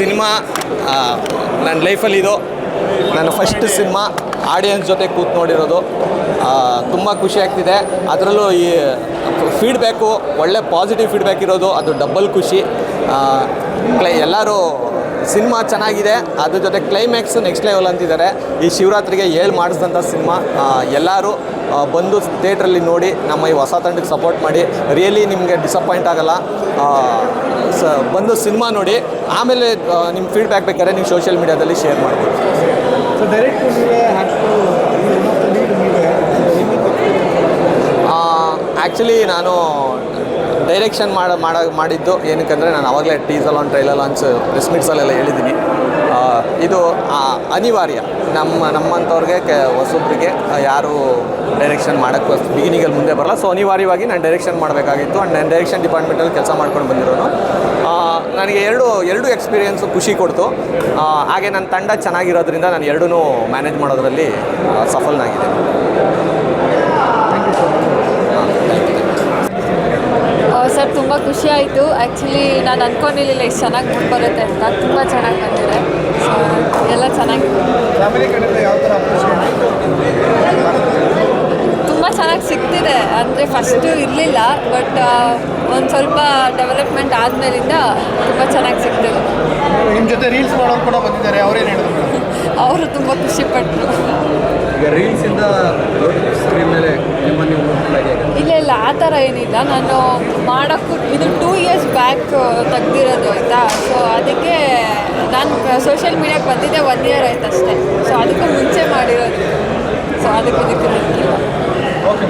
Cinema ನನ್ನ ಲೈಫಲ್ಲಿ ಇದು. ನನ್ನ ಫಸ್ಟ್ ಸಿನಿಮಾ ಆಡಿಯನ್ಸ್ ಜೊತೆ ಕೂತ್ ನೋಡಿರೋದು. ತುಂಬ ಖುಷಿ ಆಗ್ತಿದೆ. ಅದರಲ್ಲೂ ಈ ಫೀಡ್ಬ್ಯಾಕು ಒಳ್ಳೆ ಪಾಸಿಟಿವ್ ಫೀಡ್ಬ್ಯಾಕ್ ಇರೋದು. ಅದು ಡಬಲ್ ಖುಷಿ. ಎಲ್ಲರೂ ಸಿನಿಮಾ ಚೆನ್ನಾಗಿದೆ. ಅದ್ರ ಜೊತೆ ಕ್ಲೈಮ್ಯಾಕ್ಸ್ ನೆಕ್ಸ್ಟ್ ಲೆವೆಲ್ ಅಂತಿದ್ದಾರೆ. ಈ ಶಿವರಾತ್ರಿಗೆ ಏಳು ಮಾಡಿಸಿದಂಥ ಸಿನಿಮಾ ಎಲ್ಲರೂ ಬಂದು ಥಿಯೇಟ್ರಲ್ಲಿ ನೋಡಿ ನಮ್ಮ ಈ ಹೊಸ ತಂಡಕ್ಕೆ ಸಪೋರ್ಟ್ ಮಾಡಿ. ರಿಯಲಿ ನಿಮಗೆ ಡಿಸಪಾಯಿಂಟ್ ಆಗಲ್ಲ. ಸ ಬಂದು ಸಿನಿಮಾ ನೋಡಿ. ಆಮೇಲೆ ನಿಮ್ಮ ಫೀಡ್ಬ್ಯಾಕ್ ಬೇಕಾದ್ರೆ ನೀವು ಸೋಷಿಯಲ್ ಮೀಡಿಯಾದಲ್ಲಿ ಶೇರ್ ಮಾಡ್ಬೋದು. ಆ್ಯಕ್ಚುಲಿ ನಾನು ಡೈರೆಕ್ಷನ್ ಮಾಡ ಮಾಡ ಮಾಡಿದ್ದು ಏನಕ್ಕಂದರೆ ನಾನು ಆವಾಗಲೇ Teazle on trailer launch, press ಮೀಟ್ಸಲ್ಲೆಲ್ಲ ಹೇಳಿದ್ದೀನಿ. ಇದು ಅನಿವಾರ್ಯ. ನಮ್ಮ, ನಮ್ಮಂಥವ್ರಿಗೆ ಕೆ ಹೊಸೊಬ್ಬರಿಗೆ ಯಾರು ಡೈರೆಕ್ಷನ್ ಮಾಡೋಕ್ಕೆ ಬಿಗಿನಿಂಗಲ್ಲಿ ಮುಂದೆ ಬರಲ್ಲ. ಸೊ ಅನಿವಾರ್ಯವಾಗಿ ನಾನು ಡೈರೆಕ್ಷನ್ ಮಾಡಬೇಕಾಗಿತ್ತು. ಆ್ಯಂಡ್ ನಾನು ಡೈರೆಕ್ಷನ್ ಡಿಪಾರ್ಟ್ಮೆಂಟಲ್ಲಿ ಕೆಲಸ ಮಾಡ್ಕೊಂಡು ಬಂದಿರೋನು. ನನಗೆ ಎರಡು ಎರಡು ಎಕ್ಸ್ಪೀರಿಯೆನ್ಸು ಖುಷಿ ಕೊಡ್ತು. ಹಾಗೆ ನನ್ನ ತಂಡ ಚೆನ್ನಾಗಿರೋದ್ರಿಂದ ನಾನು ಎರಡೂ ಮ್ಯಾನೇಜ್ ಮಾಡೋದರಲ್ಲಿ ಸಫಲನಾಗಿದ್ದೇನೆ ಸರ್ ತುಂಬ ಖುಷಿ ಆಯಿತು. ಆ್ಯಕ್ಚುಲಿ ನಾನು ಅನ್ಕೊಂಡಿರಲಿಲ್ಲ ಇಷ್ಟು ಚೆನ್ನಾಗಿ ಮೂಡ್ ಬರುತ್ತೆ ಅಂತ. ತುಂಬ ಚೆನ್ನಾಗಿ ಬಂದಿದೆ. ಸೊ ಎಲ್ಲ ಚೆನ್ನಾಗಿ ಫ್ಯಾಮಿಲಿ ಕಡೆಯಿಂದ ಯಾವ ಥರ ಅಪ್ರಿಷಿಯೇಟ್ ತುಂಬ ಚೆನ್ನಾಗಿ ಸಿಗ್ತಿದೆ. ಅಂದರೆ ಫಸ್ಟು ಇರಲಿಲ್ಲ ಬಟ್ ಒಂದು ಸ್ವಲ್ಪ ಡೆವಲಪ್ಮೆಂಟ್ ಆದಮೇಲಿಂದ ತುಂಬ ಚೆನ್ನಾಗಿ ಸಿಗ್ತಿದೆ. ನಿಮ್ಮ ಜೊತೆ ರೀಲ್ಸ್ ಮಾಡೋರು ಕೂಡ ಬಂದಿದ್ದಾರೆ. ಅವರೇನು ಹೇಳಿದ್ರು? ಅವರು ತುಂಬ ಖುಷಿಪಟ್ಟರು ಈಗ ರೀಲ್ಸಿಂದ ಆ ಥರ ಏನಿಲ್ಲ. ನಾನು ಮಾಡೋಕ್ಕೂ ಇದು ಟೂ ಇಯರ್ಸ್ ಬ್ಯಾಕ್ ತೆಗ್ದಿರೋದು ಆಯಿತಾ? ಸೊ ಅದಕ್ಕೆ ನಾನು ಸೋಷಿಯಲ್ ಮೀಡಿಯಾಗೆ ಬಂದಿದ್ದೆ ಒನ್ ಇಯರ್ ಆಯ್ತು ಅಷ್ಟೇ ಸೊ ಅದಕ್ಕೂ ಮುಂಚೆ ಮಾಡಿರೋದು. ಸೊ ಅದಕ್ಕೆ ಇದಕ್ಕೆ ಓಕೆ